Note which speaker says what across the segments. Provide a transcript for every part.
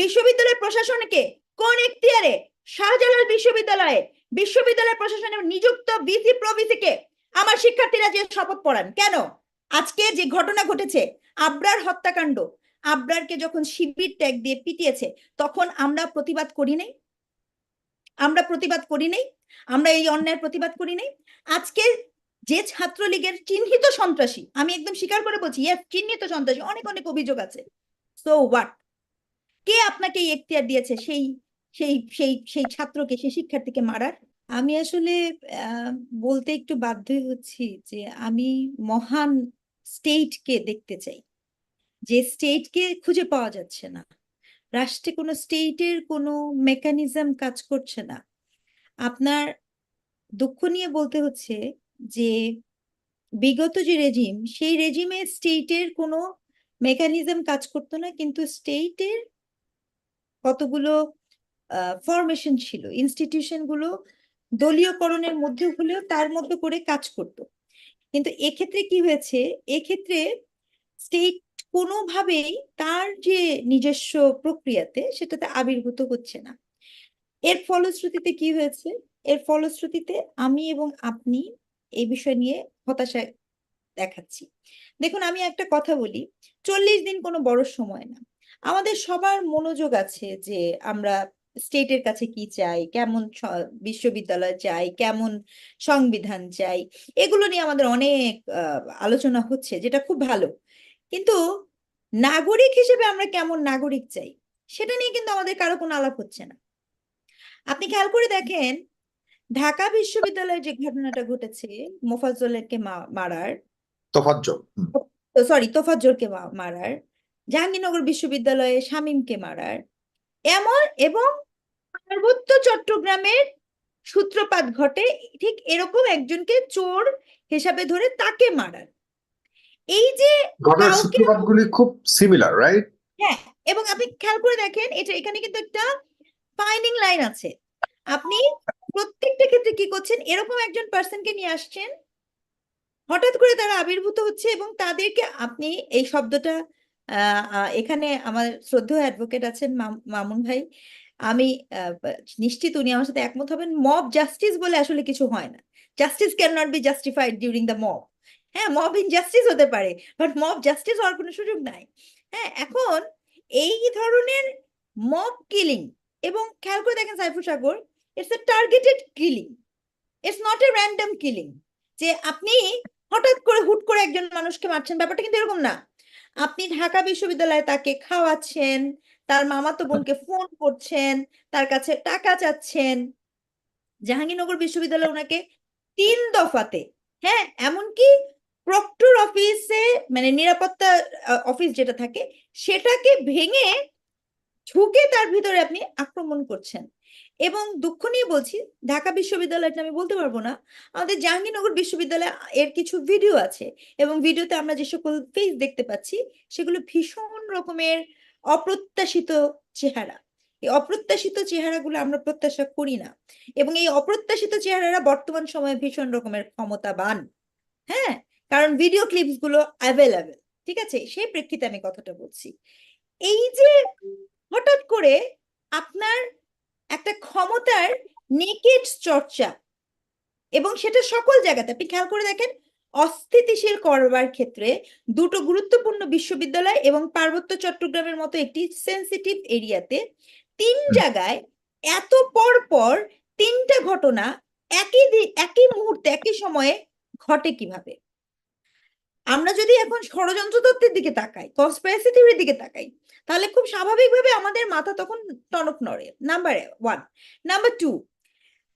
Speaker 1: বিশ্ববিদ্যালয়ের প্রশাসনকে কোন এখতিয়ারে? শাহজালাল বিশ্ববিদ্যালয়ে। বিশ্ববিদ্যালয় প্রশাসনে নিযুক্ত বিসি প্রভিসিকে আমার শিক্ষার্থীরা যে শপথ পড়ান। কেন? আজকে যে ঘটনা ঘটেছে, আবরার হত্যাকাণ্ড। আবরারকে যখন শিবির ট্যাগ দিয়ে পিটিয়েছে, তখন আমরা প্রতিবাদ করি নাই? আমরা প্রতিবাদ করি নাই? আমরা এই অন্যায়ের প্রতিবাদ করি নাই? আজকে যে ছাত্রলীগের চিহ্নিত সন্ত্রাসী, আমি একদম স্বীকার করে বলছি চিহ্নিত সন্ত্রাসী, অনেক অনেক অভিযোগ আছে। সো হোয়াট কে আপনাকে এখতিয়ার দিয়েছে? সেই সেই সেই সেই ছাত্রকে, সেই শিক্ষার্থীকে মারার? আমি আসলে বলতে একটু বাধ্য হচ্ছি যে আমি মহান স্টেটকে দেখতে চাই। যে স্টেটকে খুঁজে পাওয়া যাচ্ছে না। রাষ্ট্রে কোনো স্টেটের কোনো মেকানিজম কাজ করছে না। আপনার দুঃখ নিয়ে বলতে হচ্ছে যে বিগত যে রেজিম, সেই রেজিমে স্টেটের কোনো মেকানিজম কাজ করতো না, কিন্তু স্টেটের কতগুলো ফরমেশন ছিল? ইনস্টিটিউশনগুলো দলীয়করণের মধ্যে হলেও তার মধ্যে করে কাজ করত। কিন্তু এক্ষেত্রে কি হয়েছে? এক্ষেত্রে স্টেট কোনোভাবেই তার যে নিজস্ব প্রক্রিয়াতে সেটাতে আবির্ভূত হচ্ছে না। এর ফলশ্রুতিতে কি হয়েছে? এর ফলশ্রুতিতে আমি এবং আপনি এই বিষয় নিয়ে হতাশা দেখাচ্ছি। দেখুন, আমি একটা কথা বলি, চল্লিশ দিন কোনো বড় সময় না। আমাদের সবার মনোযোগ আছে যে আমরা স্টেটের কাছে কি চাই কেমন বিশ্ববিদ্যালয় চাই কেমন সংবিধান চাই এগুলো নিয়ে আমাদের অনেক আলোচনা হচ্ছে যেটা খুব ভালো। কিন্তু নাগরিক হিসেবে আমরা কেমন নাগরিক চাই সেটা নিয়ে কিন্তু আমাদের কারও কোনো আলাপ হচ্ছে না। আপনি খেয়াল করে দেখেন ঢাকা বিশ্ববিদ্যালয়ে যে ঘটনাটা ঘটেছে মোফাজ্জলকে মারার।
Speaker 2: তোফাজ্জল
Speaker 1: সরি তোফাজ্জলকে মারার জাহাঙ্গীরনগর বিশ্ববিদ্যালয়ে শামীমকে মারার। এমন এবং পার্বত্য চট্টগ্রামের সূত্রপাত ঘটে ঠিক এরকম একজনকে চোর হিসাবে ধরে তাকে মারার। এই যে
Speaker 2: সূত্রপাতগুলি খুব সিমিলার রাইট
Speaker 1: হ্যাঁ এবং আপনি খেয়াল করে দেখেন এটা এখানে কিন্তু একটা ফাইনিং লাইন আছে। আপনি প্রত্যেকটা ক্ষেত্রে কি করছেন? এরকম একজন পার্সনকে নিয়ে আসছেন হঠাৎ করে তারা আবির্ভূত হচ্ছে এবং তাদেরকে আপনি এই শব্দটা এখানে আমার শ্রদ্ধেয় অ্যাডভোকেট আছেন মাম- মামুন ভাই। আমি নিশ্চিত উনি আমার সাথে একমত হবেন মব জাস্টিস বলে আসলে কিছু হয় না। Justice can not be justified during the mob হ্যাঁ মব ইনজাস্টিস হতে পারে বাট মব জাস্টিস হওয়ার কোনো সুযোগ নাই। হ্যাঁ এখন এই ধরনের মব কিলিং এবং খেয়াল করে দেখেন Saiful Sagar it's a targeted killing it's not a random killing যে আপনি হঠাৎ করে হুট করে একজন মানুষকে মারছেন, ব্যাপারটা কিন্তু এরকম না। আপনি ঢাকা বিশ্ববিদ্যালয়ে তাকে খাওয়াচ্ছেন, তার মামাতো বোনকে ফোন করছেন, তার কাছে টাকা চাচ্ছেন। জাহাঙ্গীরনগর বিশ্ববিদ্যালয়ে ওনাকে তিন দফাতে হ্যাঁ এমনকি প্রক্টর অফিসে মানে নিরাপত্তা অফিস যেটা থাকে, সেটাকে ভেঙে ঢুকে তার ভিতরে আপনি আক্রমণ করছেন। এবং দুঃখ নিয়ে বলছি, ঢাকা বিশ্ববিদ্যালয়টা আমি বলতে পারব না। আমাদের জাহাঙ্গীরনগর বিশ্ববিদ্যালয়ে এর কিছু ভিডিও আছে এবং ভিডিওতে আমরা যে সকল ফেস দেখতে পাচ্ছি, সেগুলো ভীষণ রকমের অপ্রত্যাশিত চেহারা। এই অপ্রত্যাশিত চেহারাগুলো আমরা প্রত্যাশা করি না এবং এই অপ্রত্যাশিত চেহারারা বর্তমান সময়ে ভীষণ রকমের ক্ষমতাবান। হ্যাঁ? কারণ ভিডিও ক্লিপসগুলো অ্যাভেলেবেল ঠিক আছে? সেই প্রেক্ষিতে আমি কথাটা বলছি। এই যে হঠাৎ করে আপনার একটা ক্ষমতার নেকেড চর্চা। এবং সেটা সকল জায়গাতে আপনি খেয়াল করে দেখেন অস্থিতিশীল করবার ক্ষেত্রে দুটো গুরুত্বপূর্ণ বিশ্ববিদ্যালয় এবং পার্বত্য চট্টগ্রামের মতো একটি সেনসিটিভ এরিয়াতে তিন জায়গায় এত পর পর তিনটা ঘটনা একই একই মুহূর্তে একই সময়ে ঘটে কীভাবে? আমরা যদি এখন ষড়যন্ত্র তত্ত্বের দিকে তাকাই কনস্পিরেসি থিওরির দিকে তাকাই, তাহলে খুব স্বাভাবিকভাবে আমাদের মাথা তখন টনক নড়ে। নাম্বার ওয়ান নাম্বার টু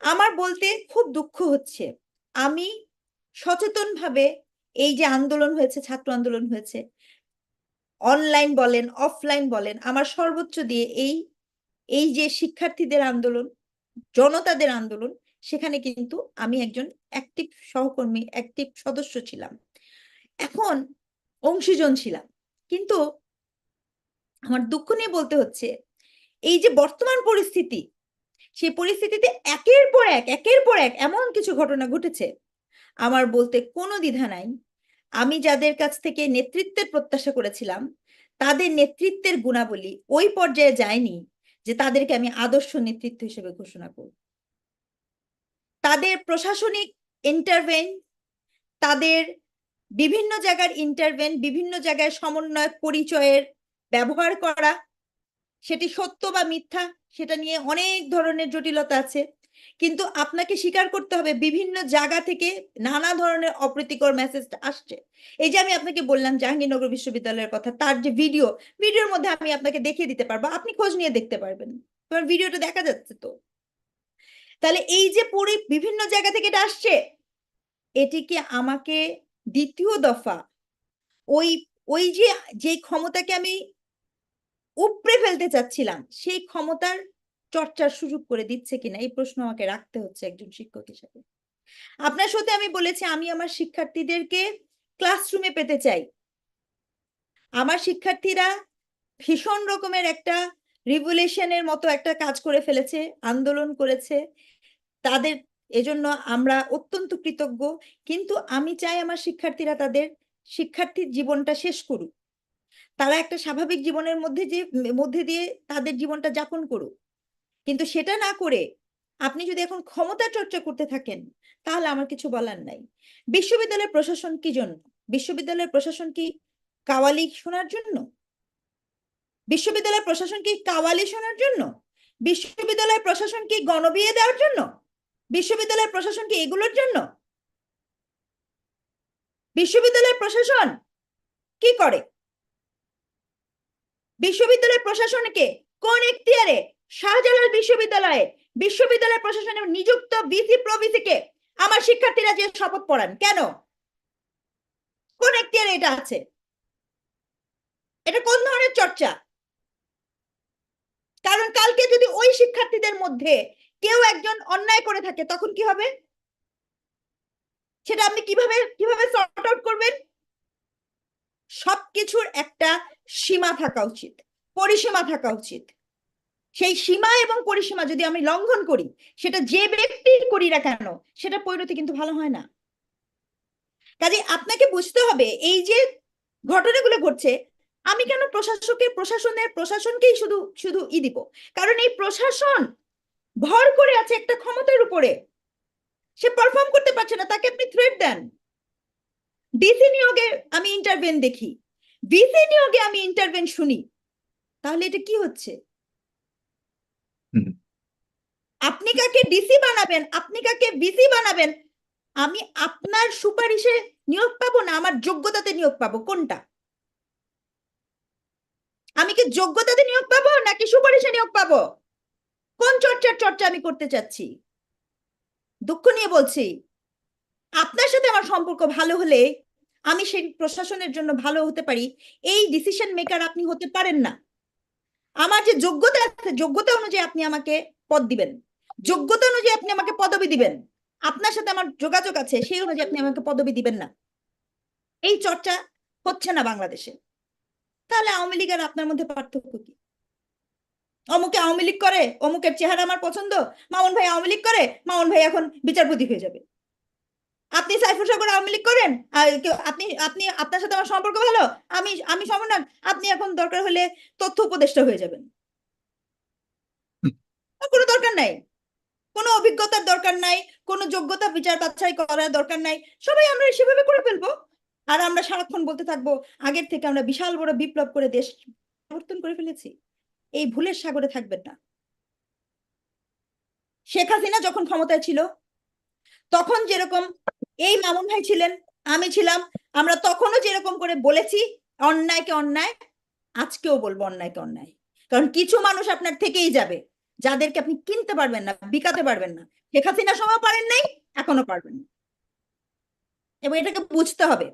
Speaker 1: আমার বলতে খুব দুঃখ হচ্ছে। আমি সচেতনভাবে এই যে আন্দোলন হয়েছে, ছাত্র আন্দোলন হয়েছে অনলাইন বলেন অফলাইন বলেন, আমার সর্বোচ্চ দিয়ে এই এই যে শিক্ষার্থীদের আন্দোলন, জনতাদের আন্দোলন, সেখানে কিন্তু আমি একজন অ্যাক্টিভ সহকর্মী অ্যাক্টিভ সদস্য ছিলাম। এখন অংশীজন ছিলাম। কিন্তু আমার দুঃখ নিয়ে বলতে হচ্ছে, এই যে বর্তমান পরিস্থিতি, সেই পরিস্থিতিতে একের পর এক, একের পর এক এমন কিছু ঘটনা ঘটেছে, আমার বলতে কোনো দ্বিধা নাই। আমি যাদের কাছ থেকে নেতৃত্বের প্রত্যাশা করেছিলাম, তাদের নেতৃত্বের গুণাবলী ওই পর্যায়ে যায়নি যে তাদেরকে আমি আদর্শ নেতৃত্ব হিসেবে ঘোষণা করব। তাদের প্রশাসনিক ইন্টারভেন তাদের বিভিন্ন জায়গার ইন্টারভেন বিভিন্ন জায়গায় সমন্বয় পরিচয়ের ব্যবহার করা, সেটি সত্য বা মিথ্যা, সেটা নিয়ে অনেক ধরনের জটিলতা আছে। কিন্তু আপনাকে স্বীকার করতে হবে, বিভিন্ন জায়গা থেকে নানা ধরনের অপ্রীতিকর মেসেজ আসছে। এই যে আমি আপনাকে বললাম জাহাঙ্গীরনগর বিশ্ববিদ্যালয়ের কথা, তার যে ভিডিও ভিডিওর মধ্যে আমি আপনাকে দেখিয়ে দিতে পারব, আপনি খোঁজ নিয়ে দেখতে পারবেন। তোমার ভিডিওটা দেখা যাচ্ছে তো। তাহলে এই যে পরি, বিভিন্ন জায়গা থেকে এটা আসছে এটিকে আমাকে দ্বিতীয় দফা, ওই ওই যে যে ক্ষমতাকে আমি উপড়ে ফেলতে চাচ্ছিলাম, সেই ক্ষমতার চর্চার সুযোগ করে দিচ্ছে কিনা, এই প্রশ্ন আমাকে রাখতে হচ্ছে একজন শিক্ষক হিসাবে। আপনার সাথে আমি বলেছি, আমি আমার শিক্ষার্থীদেরকে ক্লাসরুমে পেতে চাই। আমার শিক্ষার্থীরা ভীষণ রকমের একটা রিভলিউশনের মতো একটা কাজ করে ফেলেছে, আন্দোলন করেছে। তাদের এজন্য আমরা অত্যন্ত কৃতজ্ঞ। কিন্তু আমি চাই আমার শিক্ষার্থীরা তাদের শিক্ষার্থীর জীবনটা শেষ করুক। তারা একটা স্বাভাবিক জীবনের মধ্যে যে, মধ্যে দিয়ে তাদের জীবনটা যাপন করুক। কিন্তু সেটা না করে আপনি যদি এখন ক্ষমতা চর্চা করতে থাকেন, তাহলে আমার কিছু বলার নাই। বিশ্ববিদ্যালয়ের প্রশাসন কি জন্য? বিশ্ববিদ্যালয়ের প্রশাসন কি কাওয়ালি শোনার জন্য? বিশ্ববিদ্যালয়ের প্রশাসন কি কাওয়ালি শোনার জন্য? বিশ্ববিদ্যালয়ের প্রশাসন কি গণবিয়ে দেওয়ার জন্য? বিশ্ববিদ্যালয়ের প্রশাসন কি এগুলোর জন্য? বিশ্ববিদ্যালয়ের প্রশাসন কি করে? বিশ্ববিদ্যালয়ের প্রশাসনকে কোন এখতিয়ারে? শাহজালাল বিশ্ববিদ্যালয়ে বিশ্ববিদ্যালয় প্রশাসনে নিযুক্ত বিসি প্রভিসিকে আমার শিক্ষার্থীরা যে শপথ পড়ান, কেন? কোন এখতিয়ারে এটা আছে? এটা কোন ধরনের চর্চা? কারণ কালকে যদি ওই শিক্ষার্থীদের মধ্যে কেউ একজন অন্যায় করে থাকে, তখন কি হবে? সেটা আপনি কীভাবে কীভাবে সর্ট আউট করবেন? সবকিছুর একটা সীমা থাকা উচিত, পরিসীমা থাকা উচিত। সেই সীমা এবং পরিসীমা যদি আমি লঙ্ঘন করি, সেটা যে ব্যক্তির করি না কেন সেটা পরিণতি কিন্তু ভালো হয় না। কাজে আপনাকে বুঝতে হবে, এই যে ঘটনাগুলো ঘটছে, আমি কেন প্রশাসকের, প্রশাসনের, প্রশাসনকেই শুধু শুধু ই দিব? কারণ এই প্রশাসন ভর করে আছে একটা ক্ষমতার উপরে। সে পারফর্ম করতে পারছে না তাকে আপনি থ্রেট দেন। ডিসি নিয়োগে আমি ইন্টারভেন দেখি। ভিসি নিয়োগে আমি ইন্টারভেন শুনি। তাহলে এটা কি হচ্ছে? আপনি কাকে ডিসি বানাবেন? আপনি কাকে ভিসি বানাবেন? আমি আপনার সুপারিশে নিয়োগ পাবো না? আমার যোগ্যতাতে নিয়োগ পাবো? কোনটা? আমি কি যোগ্যতাতে নিয়োগ পাবো নাকি সুপারিশে নিয়োগ পাবো? কোন চর্চার চর্চা আমি করতে চাচ্ছি? দুঃখ নিয়ে বলছি, আপনার সাথে আমার সম্পর্ক ভালো হলে আমি সেই প্রশাসনের জন্য ভালো হতে পারি, এই ডিসিশন মেকার আপনি হতে পারেন না। আমার যে যোগ্যতা আছে, যোগ্যতা অনুযায়ী আপনি আমাকে পদ দিবেন। যোগ্যতা অনুযায়ী আপনি আমাকে পদবি দিবেন। আপনার সাথে আমার যোগাযোগ আছে, সেই অনুযায়ী আপনি আমাকে পদবি দিবেন না। এই চর্চা হচ্ছে না বাংলাদেশে। তাহলে আওয়ামী লীগ আর আপনার মধ্যে পার্থক্য কি? অমুকে আওয়ামী লীগ করে, অমুকের চেহারা আমার পছন্দ, মামুন ভাই আওয়ামী লীগ করে, মামুন ভাই এখন বিচারপতি হয়ে যাবে। আপনি সাইফুল সাগর আওয়ামী লীগ করেন? আপনি আপনি, আপনার সাথে আমার সম্পর্ক ভালো? আমি আমি সমন্বয় আপনি এখন দরকার হলে তথ্য উপদেষ্টা হয়ে যাবেন। কোনো দরকার নাই। কোনো অভিজ্ঞতার দরকার নাই, কোনো যোগ্যতা বিচার বাছাই করার দরকার নাই। সবাই আমরা সেভাবে করে ফেলব। আর আমরা সারাক্ষণ বলতে থাকব, আগের থেকে আমরা বিশাল বড় বিপ্লব করে দেশ পরিবর্তন করে ফেলেছি। এই ভুলের সাগরে থাকবেন না। শেখ হাসিনা যখন ক্ষমতায় ছিল, তখন যেরকম এই মামুন ভাই ছিলেন, আমি ছিলাম, আমরা তখনও যেরকম করে বলেছি, অন্যায়কে অন্যায়, আজকেও বলব অন্যায়কে অন্যায়। কারণ কিছু মানুষ আপনার থেকেই যাবে, যাদেরকে আপনি কিনতে পারবেন না, বিকাতে পারবেন না। শেখ হাসিনা সময় পারেন নাই এখনও পারবেন না। এবং এটাকে বুঝতে হবে।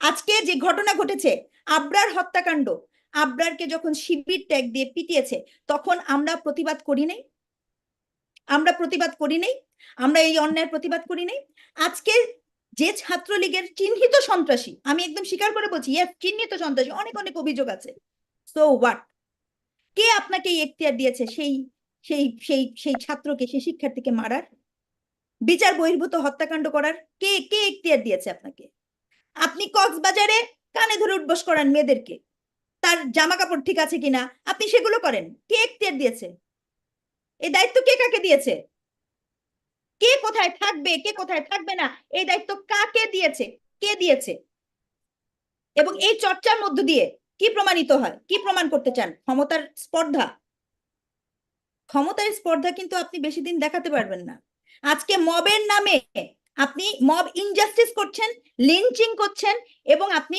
Speaker 1: আজকে যে ঘটনা ঘটেছে, আবরার হত্যাকাণ্ড আবরারকে যখন শিবির ট্যাগ দিয়ে পিটিয়েছে, তখন আমরা প্রতিবাদ করি নাই? আমরা প্রতিবাদ করি নাই? আমরা এই অন্যায়ের প্রতিবাদ করি নাই? আজকে যে ছাত্রলীগের চিহ্নিত সন্ত্রাসী, আমি একদম স্বীকার করে বলছি ইয়েস চিহ্নিত সন্ত্রাসী, অনেক অনেক অভিযোগ আছে। সো হোয়াট কে আপনাকে এই এখতিয়ার দিয়েছে সেই সেই সেই সেই ছাত্রকে, সেই শিক্ষার্থীকে মারার? বিচার বহির্ভূত হত্যাকাণ্ড করার? কে কে এখতিয়ার দিয়েছে আপনাকে? আপনি কক্সবাজারে কানে ধরে উঠবস করান মেয়েদেরকে। তার জামা কাপড় ঠিক আছে কিনা? আপনি সেগুলো করেন। কে এখতিয়ার দিয়েছে? এই দায়িত্ব কে কাকে দিয়েছে? কে কোথায় থাকবে? কে কোথায় থাকবে না? এই দায়িত্ব কাকে দিয়েছে? কে দিয়েছে? এবং এই চর্চার মধ্য দিয়ে কি প্রমাণিত হয়? কি প্রমাণ করতে চান? ক্ষমতার স্পর্ধা? ক্ষমতার স্পর্ধা কিন্তু আপনি বেশি দিন দেখাতে পারবেন না। আজকে মবের নামে আপনি মব ইনজাস্টিস করছেন লিঞ্চিং করছেন এবং আপনি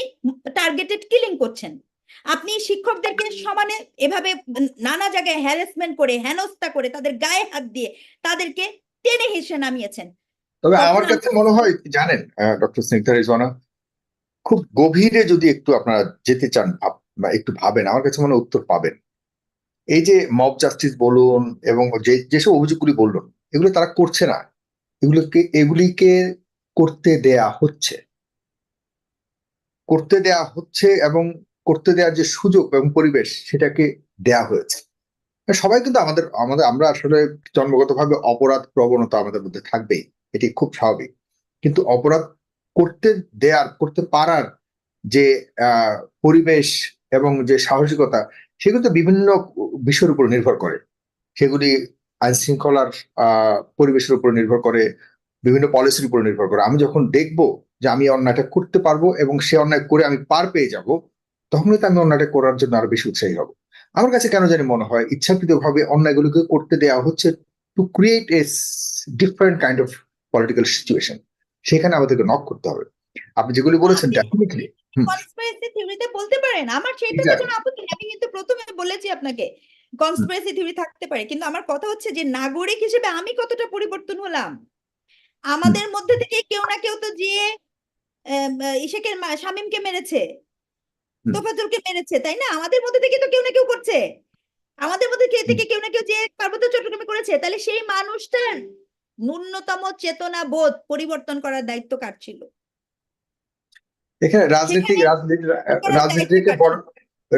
Speaker 1: টার্গেটেড কিলিং করছেন। আপনি শিক্ষকদেরকে সমানে এভাবে নানা জায়গায় হ্যারাসমেন্ট করে হেনস্থা করে তাদের গায়ে হাত দিয়ে তাদেরকে টেনে হেসে নামিয়েছেন।
Speaker 2: তবে আমার কাছে মনে হয় জানেন ডক্টর স্নিগ্ধা রিজওয়ানা খুব গভীরে যদি একটু আপনারা যেতে চান একটু ভাবেন আমার কাছে মনে হয় উত্তর পাবেন। এই যে মব জাস্টিস বলুন এবং যে যেসব অভিযোগগুলি বললেন এগুলো তারা করছে না। এগুলোকে এগুলিকে করতে দেয়া হচ্ছে। করতে দেয়া হচ্ছে এবং করতে দেওয়ার যে সুযোগ এবং পরিবেশ সেটাকে দেয়া হয়েছে। সবাই কিন্তু আমাদের আমাদের, আমরা আসলে জন্মগতভাবে অপরাধ প্রবণতা আমাদের মধ্যে থাকবেই, এটি খুব স্বাভাবিক। কিন্তু অপরাধ করতে দেয়ার, করতে পারার যে পরিবেশ এবং যে সাহসিকতা সেগুলো বিভিন্ন বিষয়ের উপর নির্ভর করে। সেগুলি আইন শৃঙ্খলার পরিবেশের উপর নির্ভর করে, বিভিন্ন পলিসির উপর নির্ভর করে। আমি যখন দেখব যে আমি অন্যায়টা করতে পারব এবং সে অন্যায় করে আমি পার পেয়ে যাব তখনই তো আমি অন্যায়টা করার জন্য আরও বেশি উৎসাহী হব। আমার কাছে কেন জানি মনে হয় ইচ্ছাকৃত ইচ্ছাকৃতভাবে অন্যায়গুলোকে করতে দেওয়া হচ্ছে to create a different kind of political situation সেখানে আমাদেরকে নক করতে হবে। আপনি যেগুলি বলেছেন ডেফিনেটলি
Speaker 1: কনস্পিরেসি থিওরিতে বলতে পারেন। আমার
Speaker 2: Exactly.
Speaker 1: কোনো আপত্তি আমি কিন্তু প্রথমে বলেছি আপনাকে কনস্পিরেসি থিওরি থাকতে পারে। কিন্তু আমার কথা হচ্ছে যে নাগরিক হিসেবে আমি কতটা পরিবর্তন হলাম? আমাদের মধ্যে থেকে কেউ না কেউ তো যে মা- শামীমকে মেরেছে।
Speaker 2: হুম।
Speaker 1: তোফাজুলকে মেরেছে তাই না? আমাদের মধ্যে থেকে তো কেউ না কেউ করছে। আমাদের মধ্যে কে- থেকে কেউ না কেউ যে পার্বত্য চট্টগ্রামে করেছে তাহলে সেই মানুষটার ন্যূনতম চেতনা বোধ পরিবর্তন করার দায়িত্ব কার ছিল?
Speaker 2: এখানে রাজনীতি রাজনীতি রাজনীতিকে বড়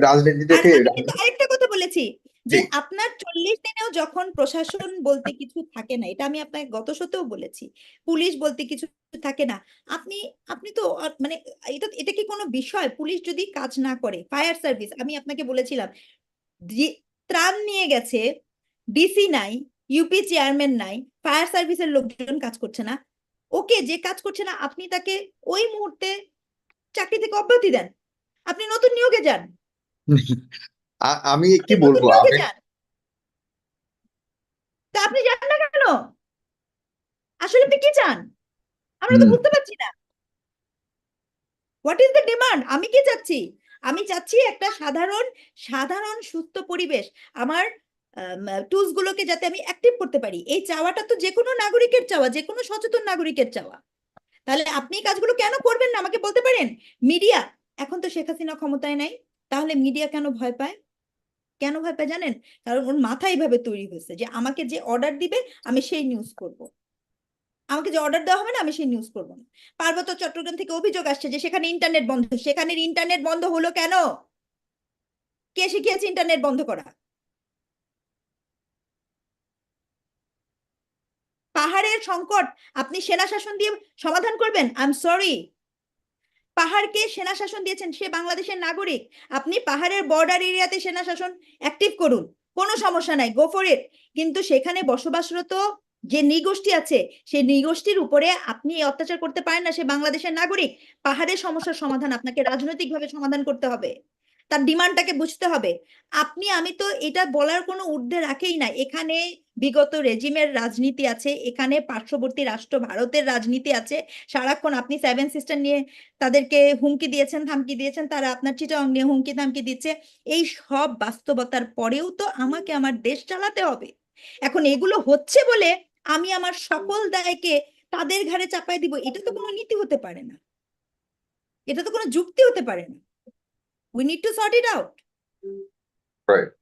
Speaker 2: রাজনীতিটাকে
Speaker 1: আর আরেকটা কথা বলেছি। যে আপনার চল্লিশ দিনেও যখন প্রশাসন বলতে কিছু থাকে না এটা আমি আপনাকে গত সতেও বলেছি পুলিশ বলতে কিছু থাকে না আপনি আপনি তো মানে এটা এটা কি কোনো বিষয়? পুলিশ যদি কাজ না করে ফায়ার সার্ভিস আমি আপনাকে বলেছিলাম যে- ত্রাণ নিয়ে গেছে ডিসি নাই ইউপি চেয়ারম্যান নাই ফায়ার সার্ভিসের লোকজন কাজ করছে না ওকে যে কাজ করছে না আপনি তাকে ওই মুহূর্তে চাকরি থেকে অব্যাহতি দেন আপনি নতুন নিয়োগে যান।
Speaker 2: আমি কি বলব?
Speaker 1: আপনি যান না কেন? আসলে আপনি কি চান? আমরা তো বুঝতে পারছি না। হোয়াট ইজ দ্য ডিমান্ড আমি কি চাচ্ছি? আমি চাচ্ছি একটা সাধারণ সাধারণ সুস্থ পরিবেশ। আমার টুলস গুলোকে যাতে আমি অ্যাক্টিভ করতে পারি। এই চাওয়াটা তো যে কোনো নাগরিকের চাওয়া যে কোনো সচেতন নাগরিকের চাওয়া। তাহলে আপনি কাজগুলো কেন করবেন না? আমাকে বলতে পারেন? মিডিয়া এখন তো শেখ হাসিনা ক্ষমতায় নাই। তাহলে মিডিয়া কেন ভয় পায়? কেন ভয় পায় জানেন? কারণ ওর মাথা এইভাবে তৈরি হয়েছে যে আমাকে যে অর্ডার দিবে, আমি সেই নিউজ করব। আমাকে যে অর্ডার দেওয়া হবে না, আমি সেই নিউজ করব না। পার্বত্য চট্টগ্রাম থেকে অভিযোগ আসছে যে সেখানে ইন্টারনেট বন্ধ। সেখানের ইন্টারনেট বন্ধ হলো কেন? কে শিখিয়েছে ইন্টারনেট বন্ধ করা? পাহাড়ের সংকট, আপনি সেনা শাসন দিয়ে সমাধান করবেন? আই এম সরি পাহাড়কে সেনা শাসন দিয়েছেন, সে বাংলাদেশের নাগরিক। আপনি পাহাড়ের বর্ডার এরিয়াতে সেনা শাসন অ্যাক্টিভ করুন, কোনো সমস্যা নাই গোফরের কিন্তু সেখানে বসবাসরত যে নৃগোষ্ঠী আছে, সেই নৃগোষ্ঠীর উপরে আপনি অত্যাচার করতে পারেন না, সে বাংলাদেশের নাগরিক। পাহাড়ের সমস্যার সমাধান, আপনাকে রাজনৈতিকভাবে সমাধান করতে হবে। তার ডিমান্ডটাকে বুঝতে হবে। আপনি, আমি তো এটা বলার কোনো ঊর্ধ্বে রাখেই না। এখানে বিগত রেজিমের রাজনীতি আছে, এখানে পার্শ্ববর্তী রাষ্ট্র ভারতের রাজনীতি আছে। সারাক্ষণ আপনি সেভেন সিস্টার নিয়ে তাদেরকে হুমকি দিয়েছেন থামকি দিয়েছেন, তারা আপনার চিটাং নিয়ে হুমকি থামকি দিচ্ছে। এই সব বাস্তবতার পরেও তো আমাকে আমার দেশ চালাতে হবে। এখন এগুলো হচ্ছে বলে আমি আমার সকল দায়কে তাদের ঘাড়ে চাপাই দিব, এটা তো কোনো নীতি হতে পারে না। এটা তো কোনো যুক্তি হতে পারে না। We need to sort it out
Speaker 2: right